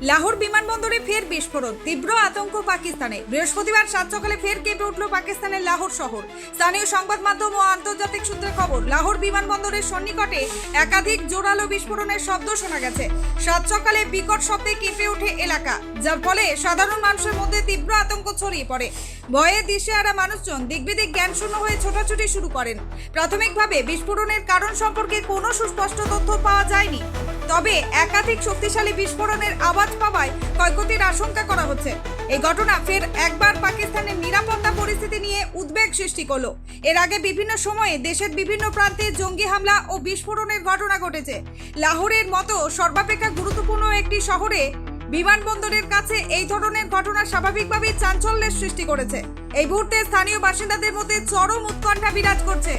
লাহোর বিমানবন্দরে ফের বিস্ফোরণ। তীব্র আতঙ্ক পাকিস্তানে। বৃহস্পতিবার সাত সকালে ফের কেঁপে উঠল পাকিস্তানের লাহোর শহর। স্থানীয় সংবাদ মাধ্যম ও আন্তর্জাতিক সূত্রে খবর, লাহোর বিমানবন্দরের সন্নিকটে একাধিক জোরালো বিস্ফোরণের শব্দ শোনা গেছে। সাত সকালে বিকট শব্দে কেঁপে ওঠে এলাকা, যার ফলে সাধারণ মানুষের মধ্যে তীব্র আতঙ্ক ছড়িয়ে পড়ে। ভয়ে দিশেহারা মানুষজন দিকবিদিক জ্ঞানশূন্য হয়ে ছোটাছুটি শুরু করেন। প্রাথমিকভাবে বিস্ফোরণের কারণ সম্পর্কে কোনো সুস্পষ্ট তথ্য পাওয়া যায়নি। তবে একাধিক শক্তিশালী বিস্ফোরণের আওয়াজ পাওয়ায় ক্ষয়ক্ষতির আশঙ্কা করা হচ্ছে। এই ঘটনা ফের একবার পাকিস্তানের নিরাপত্তা পরিস্থিতি নিয়ে উদ্বেগ সৃষ্টি করল। এর আগে বিভিন্ন সময়ে দেশের বিভিন্ন প্রান্তে জঙ্গি হামলা ও বিস্ফোরণের ঘটনা ঘটেছে। লাহোরের মতো সর্বাপেক্ষা গুরুত্বপূর্ণ একটি শহরে বিমানবন্দরের কাছে এই ধরনের ঘটনা স্বাভাবিকভাবেই চাঞ্চল্যের সৃষ্টি করেছে। এই মুহূর্তে স্থানীয় বাসিন্দাদের মধ্যে চরম উৎকণ্ঠা বিরাজ করছে।